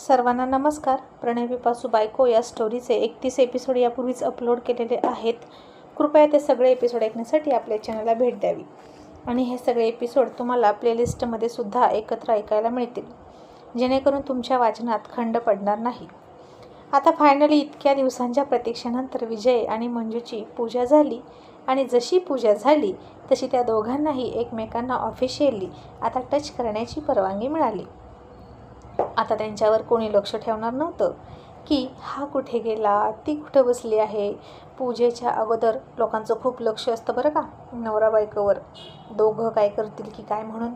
सर्वांना नमस्कार. प्रणय विपासू बायको या स्टोरीचे एकतीस एपिसोड यापूर्वीच अपलोड केलेले आहेत. कृपया ते सगळे एपिसोड ऐकण्यासाठी आपल्या चॅनलला भेट द्यावी. आणि हे सगळे एपिसोड तुम्हाला प्लेलिस्टमध्ये सुद्धा एकत्र ऐकायला मिळतील. जेणेकरून तुमच्या वाचनात खंड पडणार नाही. आता फायनली इतक्या दिवसांच्या प्रतीक्षेनंतर विजय आणि मंजूची पूजा झाली. आणि जशी पूजा झाली तशी त्या दोघांनाही एकमेकांना ऑफिशियली आता टच करण्याची परवानगी मिळाली. आता त्यांच्यावर कोणी लक्ष ठेवणार नव्हतं की हा कुठे गेला ती कुठं बसली आहे? पूजेच्या अगोदर लोकांचं खूप लक्ष असतं बरं का नवरा बायकोवर. दोघं काय करतील की काय म्हणून?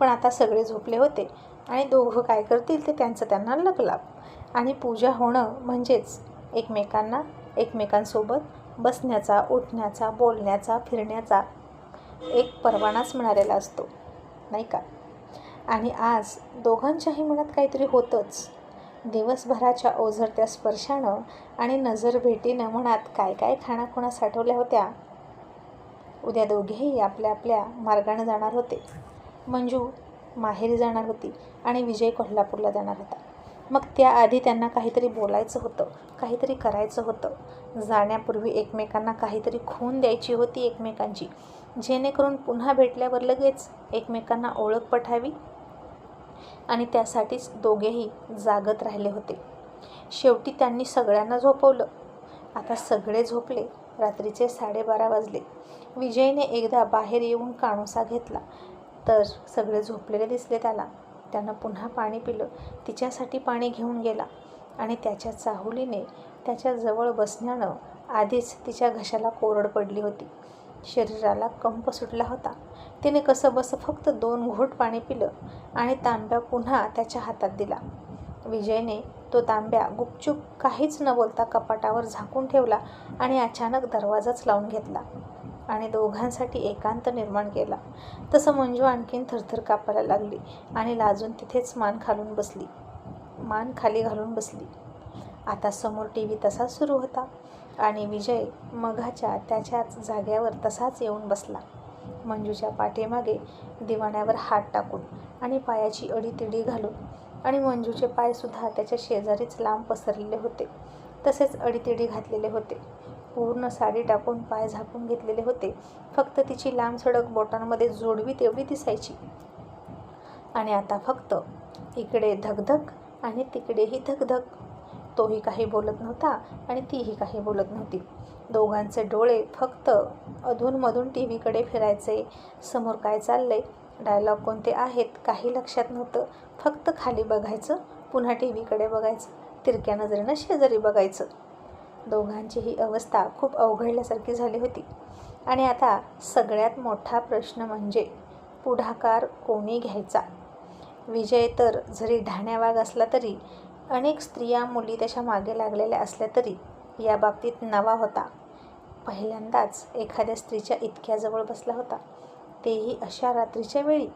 पण आता सगळे झोपले होते आणि दोघं काय करतील ते त्यांचं त्यांना लगलाभ आणि पूजा होणं म्हणजेच एकमेकांना एकमेकांसोबत बसण्याचा उठण्याचा बोलण्याचा फिरण्याचा एक परवानाच मिळालेला असतो नाही का? आणि आज दोघांच्याही मनात काहीतरी होतंच. दिवसभराच्या ओझरत्या स्पर्शानं आणि नजर भेटीनं मनात काय काय खाणाखुणा साठवल्या होत्या. उद्या दोघेही आपल्या आपल्या मार्गानं जाणार होते. मंजू माहेरी जाणार होती आणि विजय कोल्हापूरला जाणार होता. मग त्याआधी त्यांना काहीतरी बोलायचं होतं काहीतरी करायचं होतं. जाण्यापूर्वी एकमेकांना काहीतरी खून द्यायची होती एकमेकांची. जेणेकरून पुन्हा भेटल्यावर लगेच एकमेकांना ओळख पठावी आणि त्यासाठीच दोघेही जागत राहिले होते. शेवटी त्यांनी सगळ्यांना झोपवलं. आता सगळे झोपले. रात्रीचे साडेबारा वाजले. विजयने एकदा बाहेर येऊन काणोसा घेतला. तर सगळे झोपलेले दिसले त्याला. त्यानं पुन्हा पाणी पिलं. तिच्यासाठी पाणी घेऊन गेला. आणि त्याच्या चाहुलीने त्याच्याजवळ बसण्यानं आधीच तिच्या घशाला कोरड पडली होती. शरीराला कंप सुटला होता. तिने कसं बसं फक्त दोन घोट पाणी पिलं आणि तांब्या पुन्हा त्याच्या हातात दिला. विजयने तो तांब्या गुपचूप काहीच न बोलता कपाटावर झाकून ठेवला आणि अचानक दरवाजाच लावून घेतला आणि दोघांसाठी एकांत निर्माण केला. तसं मंजू आणखीन थरथर कापायला लागली आणि लाजून तिथेच मान खालून बसली. मान खाली घालून बसली. आता समोर टी व्ही तसाच सुरू होता आणि विजय मघाच्या त्याच्याच जाग्यावर तसाच येऊन बसला. मंजूच्या पाठीमागे दिवाण्यावर हात टाकून आणि पायाची अडीतिडी घालून आणि मंजूचे पायसुद्धा त्याच्या शेजारीच लांब पसरलेले होते. तसेच अडीतिडी घातलेले होते. पूर्ण साडी टाकून पाय झाकून घेतलेले होते. फक्त तिची लांब सडक बोटांमध्ये जोडवी तेवढी दिसायची. आणि आता फक्त इकडे धगधग आणि तिकडेही धगधग. तोही काही बोलत नव्हता आणि तीही काही बोलत नव्हती. दोघांचे डोळे फक्त अधूनमधून टी व्हीकडे फिरायचे. समोर काय चाललंय? डायलॉग कोणते आहेत? काही लक्षात नव्हतं. फक्त खाली बघायचं पुन्हा टी व्हीकडे बघायचं तिरक्या नजरेनं शेजारी बघायचं. दोघांची ही अवस्था खूप अवघडल्यासारखी झाली होती. आणि आता सगळ्यात मोठा प्रश्न म्हणजे पुढाकार कोणी घ्यायचा? विजय तर जरी ढाण्यावाग असला तरी अनेक स्त्रिया मुली त्याच्यामागे लागलेल्या असल्या तरी या बाबतीत नवा होता. पहिल्यांदाच एखाद्या स्त्रीच्या इतक्या जवळ बसला होता. तेही अशा रात्रीच्या वेळी.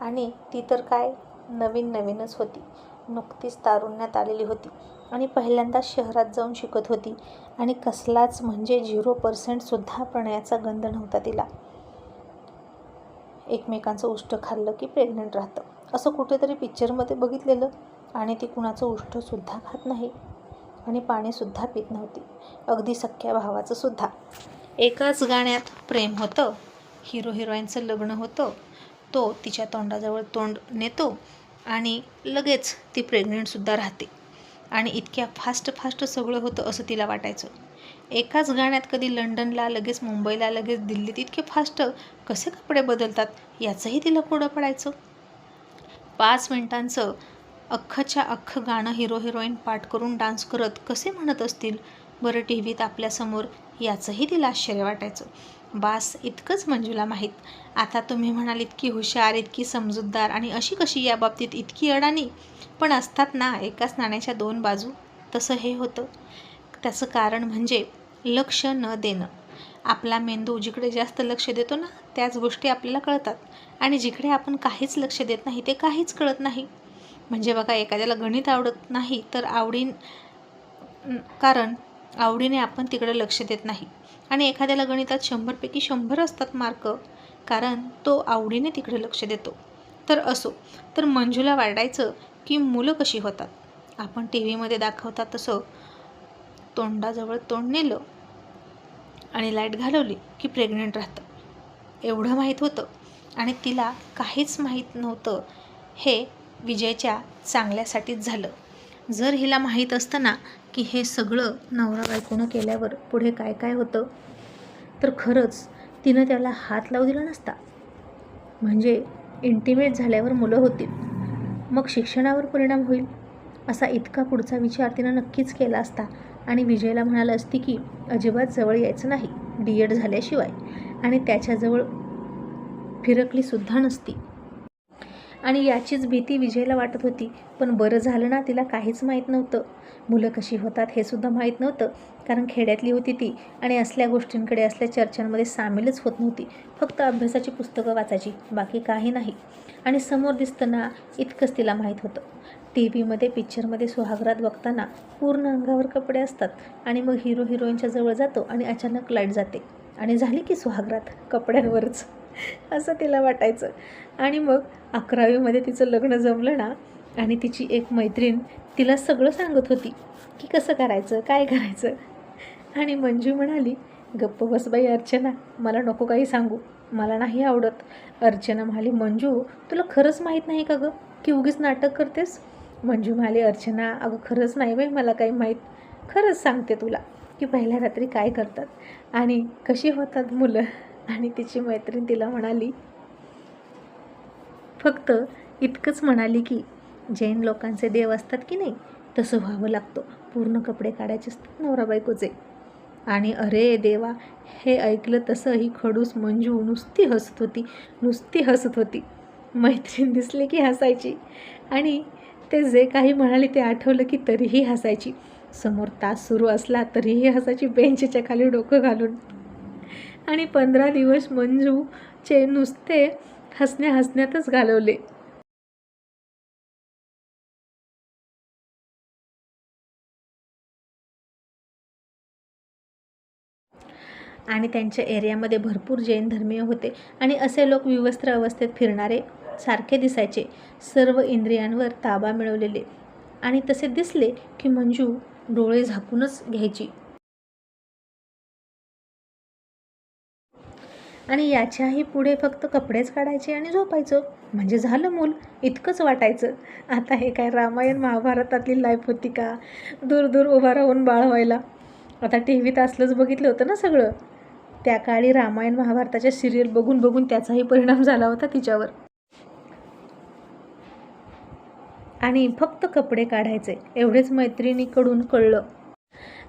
आणि ती तर काय नवीन नवीनच होती. नुकतीच तारुण्यात आलेली होती. आणि पहिल्यांदाच शहरात जाऊन शिकत होती. आणि कसलाच म्हणजे झिरो पर्सेंटसुद्धा प्रणयाचा गंध नव्हता तिला. एकमेकांचं उष्ट खाल्लं की प्रेग्नंट राहतं. असं कुठेतरी पिक्चरमध्ये बघितलेलं. आणि ती कुणाचं उष्टसुद्धा खात नाही. आणि पाणीसुद्धा पित नव्हती. अगदी सख्या भावाचं सुद्धा. एकाच गाण्यात प्रेम होतं. हिरो हिरोईनचं लग्न होतं. तो तिच्या तोंडाजवळ तोंड नेतो आणि लगेच ती प्रेग्नेंटसुद्धा राहते. आणि इतक्या फास्ट फास्ट सगळं होतं असं तिला वाटायचं. एकाच गाण्यात कधी लंडनला लगेच मुंबईला लगेच दिल्लीत इतके फास्ट कसे कपडे बदलतात याचंही तिला पुढं पडायचं. पाच मिनिटांचं अख्खच्या अख्खं गाणं हिरो हिरोईन पाठ करून डान्स करत कसे म्हणत असतील? बरं टी व्हीत आपल्यासमोर याचंही तिला आश्चर्य वाटायचं. बास इतकंच मंजूला माहीत. आता तुम्ही म्हणाल इतकी हुशार इतकी समजूतदार आणि अशी कशी या बाबतीत इतकी अडाणी? पण असतात ना एकाच नाण्याच्या दोन बाजू. तसं हे होतं. त्याचं कारण म्हणजे लक्ष न देणं. आपला मेंदू जिकडे जास्त लक्ष देतो ना त्याच गोष्टी आपल्याला कळतात. आणि जिकडे आपण काहीच लक्ष देत नाही ते काहीच कळत नाही. म्हणजे बघा एखाद्याला गणित आवडत नाही तर आवडीन कारण आवडीने आपण तिकडे लक्ष देत नाही. आणि एखाद्याला गणितात शंभरपैकी शंभर असतात मार्क कारण तो आवडीने तिकडे लक्ष देतो. तर असो तर मंजूला वाढायचं की मुलं कशी होतात? आपण टी व्हीमध्ये दाखवतात तसं तोंडाजवळ तोंड नेलं आणि लाइट घालवली की प्रेग्नंट राहतं. एवढं माहीत होतं. आणि तिला काहीच माहीत नव्हतं. हे विजयच्या चांगल्यासाठीच झालं. जर हिला माहीत असतं ना की हे सगळं नवरा बायकोनं केल्यावर पुढे काय काय होतं तर खरंच तिनं त्याला हात लावू दिला नसता. म्हणजे इंटिमेट झाल्यावर मुलं होतील. मग शिक्षणावर परिणाम होईल असा इतका पुढचा विचार तिनं नक्कीच केला असता. आणि विजयला म्हणालं असती की अजिबात जवळ यायचं नाही डी एड झाल्याशिवाय. आणि त्याच्याजवळ फिरकलीसुद्धा नसती. आणि याचीच भीती विजयला वाटत होती. पण बरं झालं ना तिला काहीच माहीत नव्हतं. मुलं कशी होतात हे सुद्धा माहीत नव्हतं. कारण खेड्यातली होती ती आणि असल्या गोष्टींकडे असल्या चर्चांमध्ये सामीलच होत नव्हती. फक्त अभ्यासाची पुस्तकं वाचायची बाकी काही नाही. आणि समोर दिसताना इतकंच तिला माहीत होतं. टी व्हीमध्ये पिक्चरमध्ये सुहागरात बघताना पूर्ण अंगावर कपडे असतात आणि मग हिरो हिरोईनच्या जवळ जातो आणि अचानक लाइट जाते. आणि झाली की सुहागरात कपड्यांवरच. असं तिला वाटायचं. आणि मग अकरावीमध्ये तिचं लग्न जमलं ना आणि तिची एक मैत्रीण तिला सगळं सांगत होती की कसं करायचं काय करायचं? आणि मंजू म्हणाली गप्प बस बाई अर्चना मला नको काही सांगू मला नाही आवडत. अर्चना म्हणाली मंजू तुला खरंच माहीत नाही का गं? की उगीच नाटक करतेस? मंजू म्हणाली अर्चना अगं खरंच नाही बाई मला काही माहीत. खरंच सांगते तुला. की पहिल्या रात्री काय करतात? आणि कशी होतात मुलं? आणि तिची मैत्रीण तिला म्हणाली फक्त इतकंच म्हणाली की जैन लोकांचे देव असतात की नाही तसं व्हावं लागतं. पूर्ण कपडे काढायचे असतात नवरा बायकोचे आणि अरे देवा हे ऐकलं तसं ही खडूस मंजू नुसती हसत होती नुसती हसत होती. मैत्रीण दिसली की हसायची. आणि ते जे काही म्हणाले ते आठवलं की तरीही हसायची. समोर तास सुरू असला तरीही हसायची बेंचच्या खाली डोकं घालून. आणि पंधरा दिवस मंजूचे नुसते हसण्या हसण्यातच घालवले. आणि त्यांच्या एरियामध्ये भरपूर जैन धर्मीय होते. आणि असे लोक विवस्त्र अवस्थेत फिरणारे सारखे दिसायचे. सर्व इंद्रियांवर ताबा मिळवलेले. आणि तसे दिसले की मंजू डोळे झाकूनच घ्यायची. आणि याच्याही पुढे फक्त कपडेच काढायचे आणि झोपायचं. म्हणजे झालं मूल इतकंच वाटायचं. आता हे काय रामायण महाभारतातली लाईफ होती का? दूर दूर उभा राहून बाळ व्हायला. आता टी व्हीत असलंच बघितलं होतं ना सगळं. त्या काळी रामायण महाभारताच्या सिरियल बघून बघून त्याचाही परिणाम झाला होता तिच्यावर. आणि फक्त कपडे काढायचे एवढेच मैत्रिणीकडून कळलं.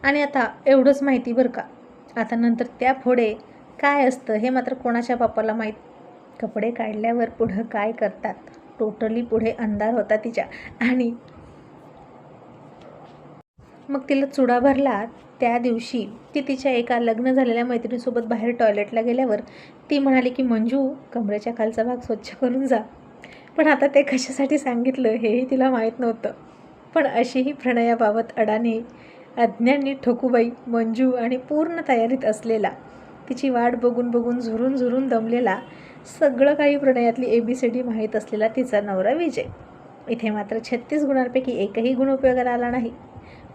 आणि आता एवढंच माहिती बरं का? आता नंतर त्या पुढे काय असतं हे मात्र कोणाच्या बापाला माहीत? कपडे काढल्यावर पुढं काय करतात? टोटली पुढे अंधार होता तिच्या. आणि मग तिला चुडा भरला. त्या दिवशी ती तिच्या एका लग्न झालेल्या मैत्रिणीसोबत बाहेर टॉयलेटला गेल्यावर ती म्हणाली की मंजू कमरेच्या खालचा भाग स्वच्छ करून जा. पण आता ते कशासाठी सांगितलं हेही तिला माहीत नव्हतं. पण अशीही प्रणयाबाबत अडाणी अज्ञानी ठोकूबाई मंजू आणि पूर्ण तयारीत असलेला तिची वाट बघून बघून झुरून झुरून दमलेला सगळं काही प्रणयातली ए बी सी डी माहीत असलेला तिचा नवरा विजय. इथे मात्र छत्तीस गुणांपैकी एकही गुण उपयोगाला आला नाही.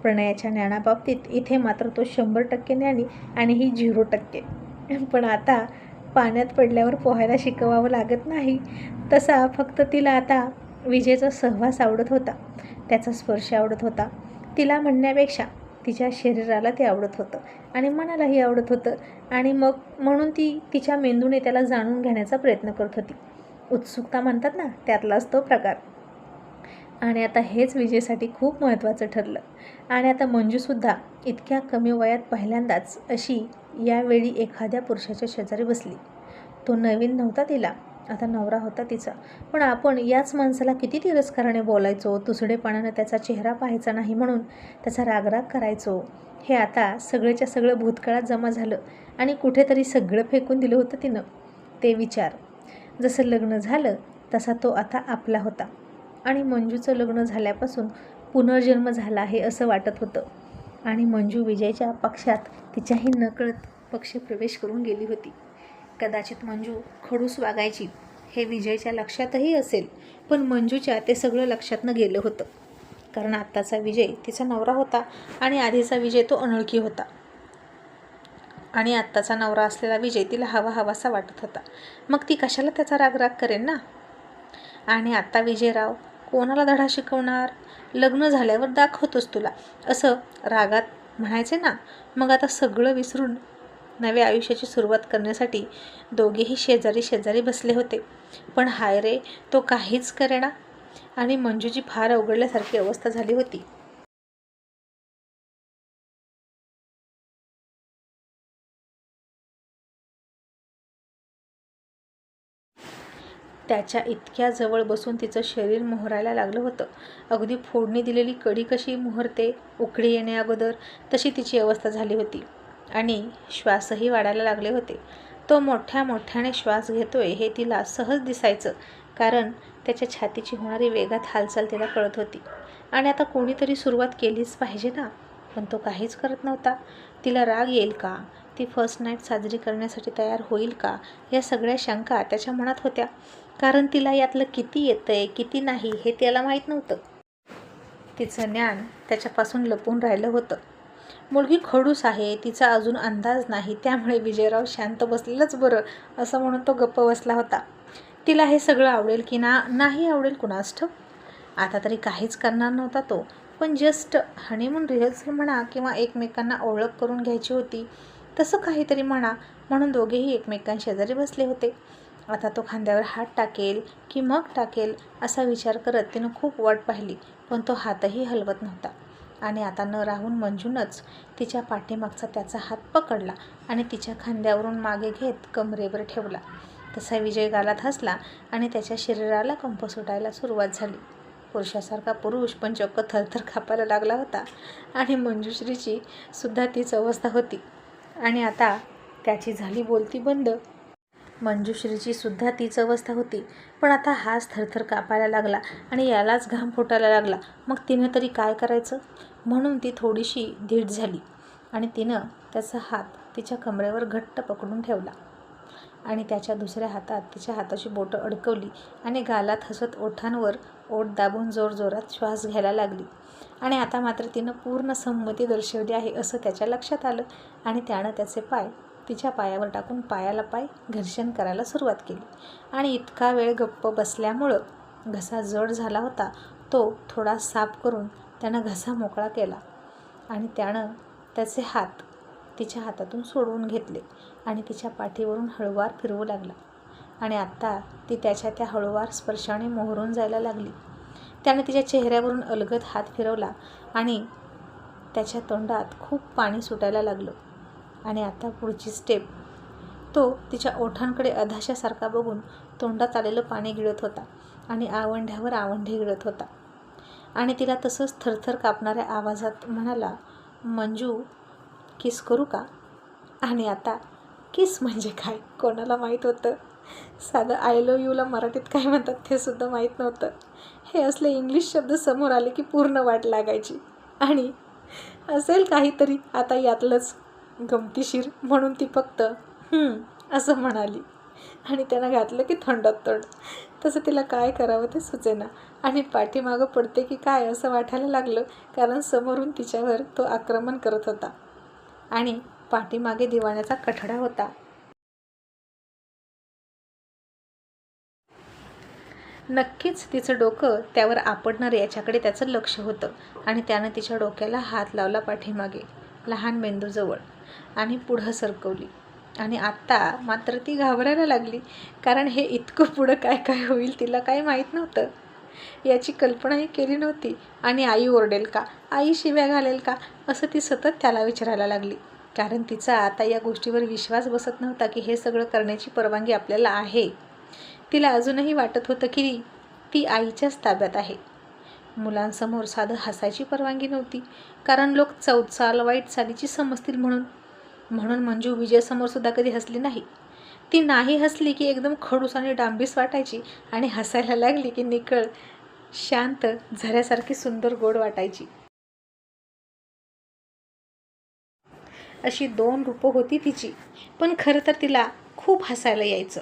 प्रणयाच्या ज्ञानाबाबतीत इथे मात्र तो शंभर टक्के ज्ञानी आणि ही झिरो टक्के. पण आता पाण्यात पडल्यावर पोहायला शिकवावं लागत नाही. तसा फक्त तिला आता विजेचा सहवास आवडत होता. त्याचा स्पर्श आवडत होता. तिला म्हणण्यापेक्षा तिच्या शरीराला ते आवडत होतं आणि मनालाही आवडत होतं. आणि मग म्हणून ती तिच्या मेंदूने त्याला जाणून घेण्याचा प्रयत्न करत होती. उत्सुकता म्हणतात ना त्यातलाच तो प्रकार. आणि आता हेच विजेसाठी खूप महत्त्वाचं ठरलं. आणि आता मंजूसुद्धा इतक्या कमी वयात पहिल्यांदाच अशी यावेळी एखाद्या पुरुषाच्या शेजारी बसली. तो नवीन नव्हता तिला. आता नवरा होता तिचा. पण आपण याच माणसाला किती तिरस्काराने बोलायचो तुसडेपणानं त्याचा चेहरा पाहायचा नाही म्हणून त्याचा रागराग करायचो. हे आता सगळेच्या सगळं भूतकाळात जमा झालं आणि कुठेतरी सगळं फेकून दिलं होतं तिनं. ते विचार. जसं लग्न झालं तसा तो आता आपला होता. आणि मंजूचं लग्न झाल्यापासून पुनर्जन्म झाला आहे असं वाटत होतं. आणि मंजू विजयच्या पक्षात तिच्याही नकळत पक्षप्रवेश करून गेली होती. कदाचित मंजू खडूस वागायची हे विजयच्या लक्षातही असेल पण मंजूच्या ते सगळं लक्षातनं गेलं होतं. कारण आत्ताचा विजय तिचा नवरा होता आणि आधीचा विजय तो अनोळखी होता. आणि आत्ताचा नवरा असलेला विजय तिला हवा हवासा वाटत होता. मग ती कशाला त्याचा राग राग करेन ना? आणि आत्ता विजयराव कोणाला धडा शिकवणार? लग्न झाल्यावर दाखवतोस तुला. असं रागात म्हणायचे ना? मग आता सगळं विसरून नव्या आयुष्याची सुरुवात करण्यासाठी दोघेही शेजारी शेजारी बसले होते. पण हाय रे तो काहीच करेना. आणि मंजूची फार अवघडल्यासारखी अवस्था झाली होती. त्याच्या इतक्या जवळ बसून तिचं शरीर मोहरायला लागलं होतं. अगदी फोडणी दिलेली कडी कशी मोहरते उकळी येण्याअगोदर तशी तिची अवस्था झाली होती. आणि श्वासही वाढायला लागले होते. तो मोठ्या मोठ्याने श्वास घेतोय हे तिला सहज दिसायचं कारण त्याच्या छातीची होणारी वेगात हालचाल तिला कळत होती. आणि आता कोणीतरी सुरुवात केलीच पाहिजे ना? पण तो काहीच करत नव्हता. तिला राग येईल का? ती फर्स्ट नाईट साजरी करण्यासाठी तयार होईल का? या सगळ्या शंका त्याच्या मनात होत्या. कारण तिला यातलं किती येतंय किती नाही हे त्याला माहीत नव्हतं. तिचं ज्ञान त्याच्यापासून लपून राहिलं होतं. मुलगी खडूस आहे तिचा अजून अंदाज नाही त्यामुळे विजयराव शांत बसलेलंच बरं असं म्हणून तो गप्प बसला होता. तिला हे सगळं आवडेल की ना नाही आवडेल कुणास ठाऊक? आता तरी काहीच करणार नव्हता तो पण जस्ट हनीमून रिहर्सल म्हणा किंवा एकमेकांना ओळख करून घ्यायची होती तसं काहीतरी म्हणा म्हणून दोघेही एकमेकांशेजारी बसले होते. आता तो खांद्यावर हात टाकेल की मग टाकेल असा विचार करत तिनं खूप वाट पाहिली पण तो हातही हलवत नव्हता. आणि आता न राहून मंजूनच तिच्या पाठीमागचा त्याचा हात पकडला आणि तिच्या खांद्यावरून मागे घेत कमरेवर ठेवला. तसा विजय गालात हसला आणि त्याच्या शरीराला कंप सुटायला सुरुवात झाली. पुरुषासारखा पुरुष पण चक्क थरथर खापायला लागला होता आणि मंजुश्रीची सुद्धा तीच अवस्था होती. आणि आता त्याची झाली बोलती बंद मंजुश्रीची सुद्धा तीच अवस्था होती. पण आता हाच थरथर कापायला लागला आणि यालाच घाम फुटायला लागला. मग तिनं तरी काय करायचं? म्हणून ती थोडीशी धीट झाली आणि तिनं त्याचा हात तिच्या कमरेवर घट्ट पकडून ठेवला आणि त्याच्या दुसऱ्या हातात तिच्या हाताची बोटं अडकवली आणि गालात हसत ओठांवर ओठ दाबून जोरजोरात श्वास घ्यायला लागली. आणि आता मात्र तिनं पूर्ण संमती दर्शवली आहे असं त्याच्या लक्षात आलं आणि त्यानं त्याचे पाय तिच्या पायावर टाकून पायाला पाय घर्षण करायला सुरुवात केली. आणि इतका वेळ गप्प बसल्यामुळं घसा जड झाला होता. तो थोडा साफ करून त्यानं घसा मोकळा केला आणि त्यानं त्याचे हात तिच्या हातातून सोडवून घेतले आणि तिच्या पाठीवरून हळुवार फिरवू लागला. आणि आत्ता ती त्याच्या त्या हळूवार स्पर्शाने मोहरून जायला लागली. त्याने तिच्या चेहऱ्यावरून अलगद हात फिरवला आणि त्याच्या तोंडात खूप पाणी सुटायला लागलं. आणि आता पुढची स्टेप तो तिच्या ओठांकडे अधाशासारखा बघून तोंडात आलेलं पाणी गिळत होता आणि आवंढ्यावर आवंढे गिळत होता. आणि तिला तसंच थरथर कापणाऱ्या आवाजात म्हणाला मंजू किस करू का? आणि आता किस म्हणजे काय? कोणाला माहीत होतं? साधं आय लव यूला मराठीत काय म्हणतात ते सुद्धा माहीत नव्हतं. हे असले इंग्लिश शब्द समोर आले की पूर्ण वाट लागायची. आणि असेल काहीतरी आता यातलंच. गमतीशीर म्हणून ती फक्त असं म्हणाली. आणि त्यानं घातलं की थंडात तोंड. तसं तिला काय करावं ते सुचेना. आणि पाठीमागं पडते की काय असं वाटायला लागलं कारण समोरून तिच्यावर तो आक्रमण करत होता. आणि पाठीमागे दिवाण्याचा कठडा होता. नक्कीच तिचं डोकं त्यावर आपडणार याच्याकडे त्याचं लक्ष होतं. आणि त्यानं तिच्या डोक्याला हात लावला पाठीमागे लहान मेंदूजवळ. आणि पुढं सरकवली. आणि आत्ता मात्र ती घाबरायला लागली कारण हे इतकं पुढं काय काय होईल तिला काय माहीत नव्हतं. याची कल्पनाही केली नव्हती. आणि आई ओरडेल का? आई शिव्या घालेल का? असं ती सतत त्याला विचारायला लागली. कारण तिचा आता या गोष्टीवर विश्वास बसत नव्हता की हे सगळं करण्याची परवानगी आपल्याला आहे. तिला अजूनही वाटत होतं की ती आईच्याच ताब्यात आहे. मुलांसमोर साधं हसायची परवानगी नव्हती. कारण लोक चौचाल वाईट चालीची समजतील म्हणून म्हणून मंजू विजयसमोर सुद्धा कधी हसली नाही. ती नाही हसली की एकदम खडूस आणि डांबीस वाटायची आणि हसायला लागली की निकळ शांत झऱ्यासारखी सुंदर गोड वाटायची. अशी दोन रूपं होती तिची पण खरं तर तिला खूप हसायला यायचं.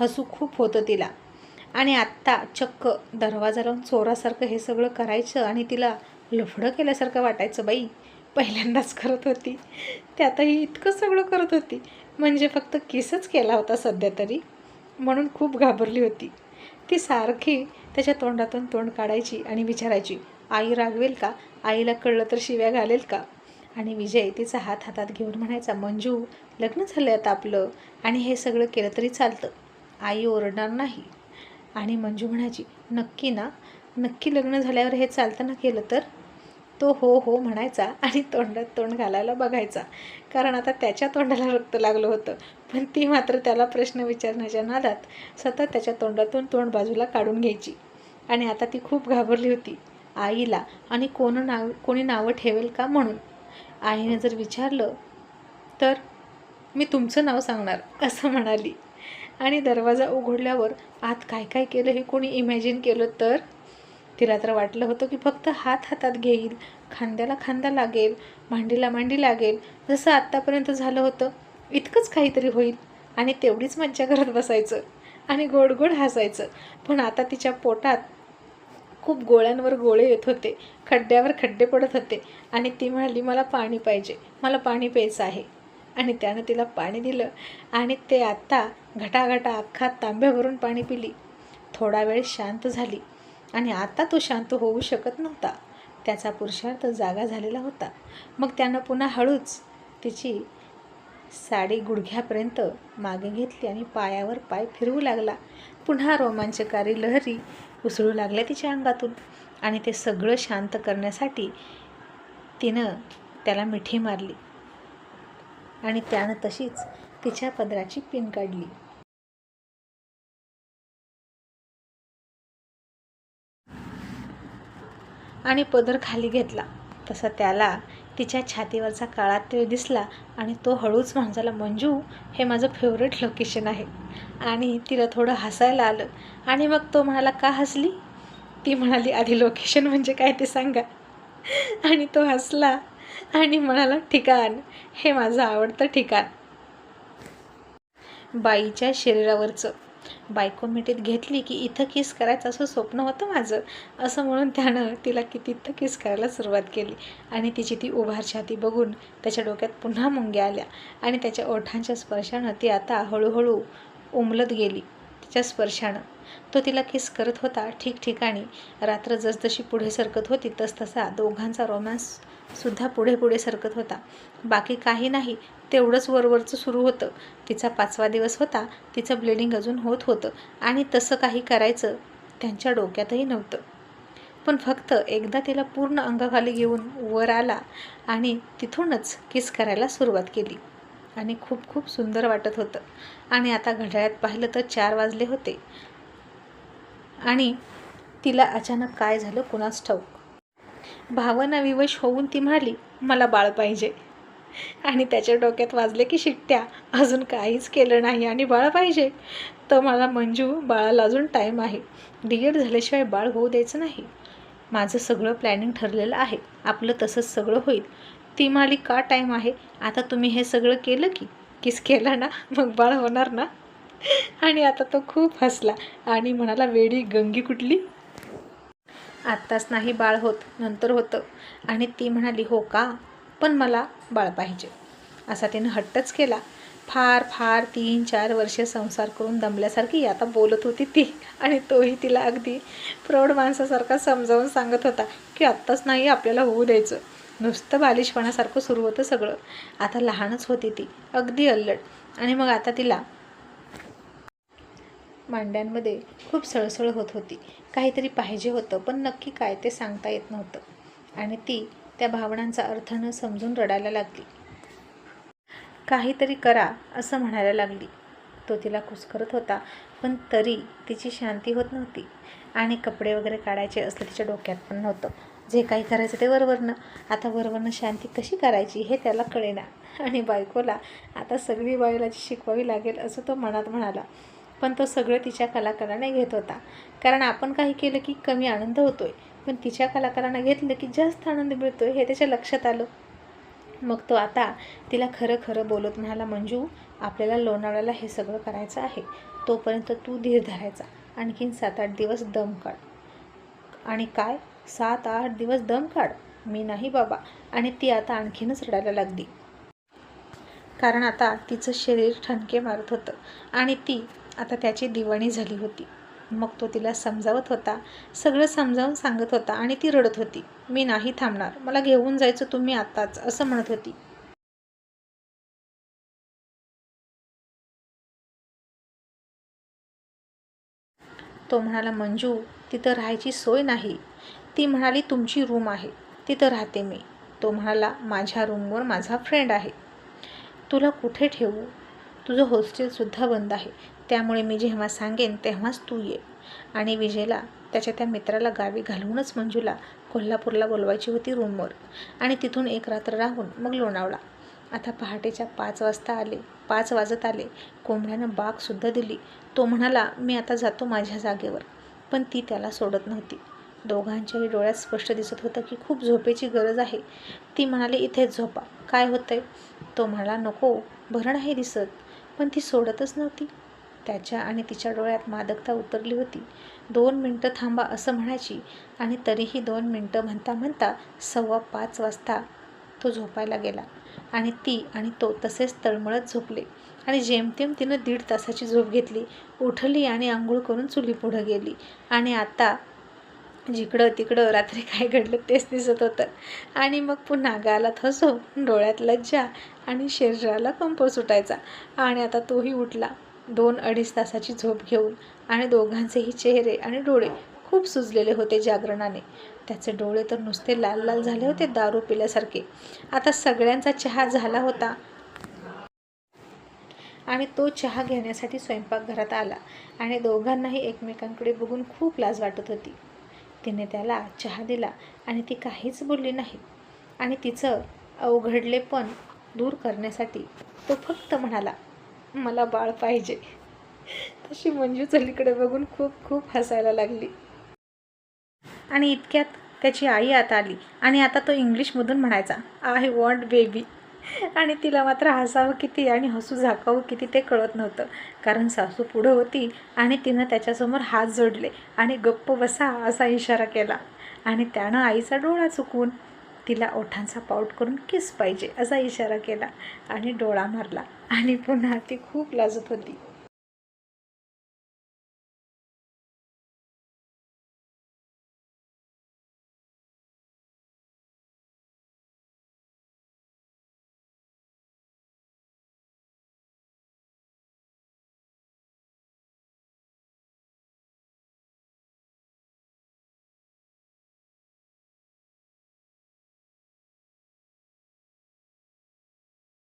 हसू खूप होतं तिला. आणि आत्ता चक्क दरवाजा लावून चोरासारखं हे सगळं करायचं आणि तिला लफडं केल्यासारखं वाटायचं बाई. पहिल्यांदाच करत होती. त्यातही इतकं सगळं करत होती. म्हणजे फक्त किसच केला होता सध्या तरी. म्हणून खूप घाबरली होती. ती सारखी त्याच्या तोंडातून तोंड काढायची आणि विचारायची आई रागवेल का? आईला कळलं तर शिव्या घालेल का? आणि विजय तिचा हात हातात घेऊन म्हणायचा मंजू लग्न झालं आता आपलं आणि हे सगळं केलं तरी चालतं. आई ओरडणार नाही. आणि मंजू म्हणायची नक्की ना? नक्की लग्न झाल्यावर हे चालतं ना केलं तर? तो हो हो म्हणायचा आणि तोंडात तोंड घालायला बघायचा. कारण आता त्याच्या तोंडाला रक्त लागलं होतं. पण ती मात्र त्याला प्रश्न विचारण्याच्या नादात सतत त्याच्या तोंडातून तोंड बाजूला काढून घ्यायची. आणि आता ती खूप घाबरली होती. आईला आणि कोण नाव कोणी नावं ठेवेल का म्हणून? आईने जर विचारलं तर मी तुमचं नाव सांगणार असं म्हणाली. आणि दरवाजा उघडल्यावर आत काय काय केलं हे कोणी इमॅजिन केलं तर? तिला तर वाटलं होतं की फक्त हात हातात घेईल खांद्याला खांदा लागेल मांडीला मांडी लागेल जसं आत्तापर्यंत झालं होतं इतकंच काहीतरी होईल. आणि तेवढीच मज्जा करत बसायचं आणि गोड गोड हसायचं. पण आता तिच्या पोटात खूप गोळ्यांवर गोळे येत होते खड्ड्यावर खड्डे पडत होते आणि ती म्हणाली मला पाणी पाहिजे मला पाणी प्यायचं आहे. आणि त्यानं तिला पाणी दिलं आणि ते आत्ता घटाघटा अख्खा तांब्यावरून पाणी पिली. थोडा वेळ शांत झाली. आणि आता तो शांत होऊ शकत नव्हता. त्याचा पुरुषार्थ जागा झालेला होता. मग त्यानं पुन्हा हळूच तिची साडी गुडघ्यापर्यंत मागे घेतली आणि पायावर पाय फिरवू लागला. पुन्हा रोमांचकारी लहरी उसळू लागल्या तिच्या अंगातून आणि ते सगळं शांत करण्यासाठी तिनं त्याला मिठी मारली आणि त्यानं तशीच तिच्या पदराची पिन काढली. आणि पदर खाली घेतला. तसा त्याला तिच्या छातीवरचा काळा तिळ दिसला आणि तो हळूच माणसाला मंजू हे माझं फेवरेट लोकेशन आहे. आणि तिला थोडं हसायला आलं. आणि मग तो म्हणाला का हसली? ती म्हणाली आधी लोकेशन म्हणजे काय ते सांगा. आणि तो हसला आणि म्हणाला ठिकाण हे माझं आवडतं ठिकाण. बाईच्या शरीरावरचं बायको मिठीत घेतली की इथं किस करायचं असं स्वप्न होतं माझं. असं म्हणून त्यानं तिला की तिथं किस करायला सुरुवात केली. आणि तिची ती उभार छाती बघून त्याच्या डोक्यात पुन्हा मुंग्या आल्या. आणि त्याच्या ओठांच्या स्पर्शानं ती आता हळूहळू उमलत गेली. तिच्या स्पर्शानं. तो तिला किस करत होता ठिकठिकाणी. रात्र जसजशी पुढे सरकत होती तसतसा दोघांचा रोमॅन्स सुद्धा पुढे पुढे सरकत होता. बाकी काही नाही तेवढंच वरवरचं सुरू होतं. तिचा पाचवा दिवस होता तिचं ब्लिडिंग अजून होत होतं आणि तसं काही करायचं त्यांच्या डोक्यातही नव्हतं. पण फक्त एकदा तिला पूर्ण अंगाखाली घेऊन वर आला आणि तिथूनच किस करायला सुरुवात केली. आणि खूप खूप सुंदर वाटत होतं. आणि आता घड्याळ्यात पाहिलं तर चार वाजले होते. आणि तिला अचानक काय झालं कुणास ठाऊक? भावना विवश होऊन ती म्हणाली मला बाळ पाहिजे. आणि त्याच्या डोक्यात वाजले की शिट्ट्या अजून काहीच केलं नाही आणि बाळ पाहिजे. तर मला मंजू बाळाला अजून टाईम आहे. डिएड झाल्याशिवाय बाळ होऊ द्यायचं नाही. माझं सगळं प्लॅनिंग ठरलेलं आहे. आपलं तसंच सगळं होईल. ती म्हणाली का टाईम आहे? आता तुम्ही हे सगळं केलं की? किस केला ना? मग बाळ होणार ना? आणि आता तो खूप हसला आणि म्हणाला वेडी गंगी कुठली? आत्ताच नाही बाळ होत नंतर होतं. आणि ती म्हणाली हो का? पण मला बाळ पाहिजे. असा तिनं हट्टच केला. फार फार तीन चार वर्षे संसार करून दमल्यासारखी आता बोलत होती ती. आणि तोही तिला अगदी प्रौढ माणसासारखा समजावून सांगत होता की आत्ताच नाही आपल्याला होऊ द्यायचं. नुसतं बालिशपणासारखं सुरू होतं सगळं. आता लहानच होती ती. अगदी अल्लड. आणि मग आता तिला मांड्यांमध्ये खूप सळसळ होत होती. काहीतरी पाहिजे होतं पण नक्की काय ते सांगता येत नव्हतं. आणि ती त्या भावनांचा अर्थ न समजून रडायला लागली. काहीतरी करा असं म्हणायला लागली. तो तिला कुसकरत होता पण तरी तिची शांती होत नव्हती. आणि कपडे वगैरे काढायचे असलं तिच्या डोक्यात पण नव्हतं. जे काही करायचं ते वरवरनं आता वरवरनं शांती कशी करायची हे त्याला कळेना. आणि बायकोला आता सगळी बायलाची शिकवावी लागेल असं तो मनात म्हणाला. पण तो सगळं तिच्या कलाकाराने घेत होता. कारण आपण काही केलं की कमी आनंद होतोय. पण तिच्या कलाकारानं घेतलं की जास्त आनंद मिळतो हे त्याच्या लक्षात आलं. मग तो आता तिला खरं खरं बोलत म्हणाला मंजू आपल्याला लोणावळ्याला हे सगळं करायचं आहे. तोपर्यंत तू धीर धरायचा. आणखीन सात आठ दिवस दम काढ. आणि काय? सात आठ दिवस दम काढ? मी नाही बाबा. आणि ती आता आणखीनच रडायला लागली. कारण आता तिचं शरीर ठणके मारत होतं. आणि ती आता त्याची दिवाणी झाली होती. मग तो तिला समजावत होता. सगळं समजावून सांगत होता आणि ती रडत होती. मी नाही थांबणार. मला घेऊन जायचं तुम्ही आताच असं म्हणत होती. तो म्हणाला मंजू तिथं राहायची सोय नाही. ती म्हणाली तुमची रूम आहे. तिथं राहते मी. तो म्हणाला माझ्या रूमवर माझा फ्रेंड आहे. तुला कुठे ठेवू? तुझं हॉस्टेलसुद्धा बंद आहे. त्यामुळे मी जेव्हा सांगेन तेव्हाच तू ये. आणि विजयला त्याच्या त्या मित्राला गावी घालवूनच मंजूला कोल्हापूरला बोलवायची होती रूमवर. आणि तिथून एक रात्र राहून मग लोणावळा. आता पहाटेच्या पाच वाजता आले पाच वाजत आले. कोंबड्यानं बागसुद्धा दिली. तो म्हणाला मी आता जातो माझ्या जागेवर. पण ती त्याला सोडत नव्हती. दोघांच्याही डोळ्यात स्पष्ट दिसत होतं की खूप झोपेची गरज आहे. ती म्हणाली इथेच झोपा. काय होतंय? तो म्हणाला नको. भरण आहे दिसत. पण ती सोडतच नव्हती. त्याच्या आणि तिच्या डोळ्यात मादकता उतरली होती. दोन मिनटं थांबा असं म्हणायची आणि तरीही दोन मिनटं म्हणता म्हणता सव्वा पाच वाजता तो झोपायला गेला. आणि ती आणि तो तसेच तळमळत झोपले. आणि जेमतेम तिनं दीड तासाची झोप घेतली उठली आणि आंघोळ करून चुली पुढं गेली. आणि आता जिकडं तिकडं रात्री काय घडलं तेच दिसत होतं. आणि मग पुन्हा गालात हसो डोळ्यात लज्जा आणि शरीराला कंप सुटायचा. आणि आता तोही उठला. दोन अडीच तासाची झोप घेऊन आणि दोघांचेही चेहरे आणि डोळे खूप सुजलेले होते जागरणाने. त्याचे डोळे तर नुसते लाल लाल झाले होते दारू पिल्यासारखे. आता सगळ्यांचा चहा झाला होता. आणि तो चहा घेण्यासाठी स्वयंपाकघरात आला आणि दोघांनाही एकमेकांकडे बघून खूप लाज वाटत होती. तिने त्याला चहा दिला आणि ती काहीच बोलली नाही. आणि तिचं अवघडलेपण दूर करण्यासाठी तो फक्त म्हणाला मला बाळ पाहिजे. तशी मंजू चलीकडे बघून खूप खूप हसायला लागली. आणि इतक्यात त्याची आई आता आली आणि आता तो इंग्लिशमधून म्हणायचा आय वॉन्ट बेबी आणि तिला मात्र हसावं किती आणि हसू झाकावं किती ते कळत नव्हतं. कारण सासू पुढं होती आणि तिनं त्याच्यासमोर हात जोडले आणि गप्प बसा असा इशारा केला. आणि त्यानं आईचा डोळा चुकवून तिला ओठांचा पाऊट करून किस पाहिजे असा इशारा केला आणि डोळा मारला आणि पुन्हा ती खूप लाजत होती.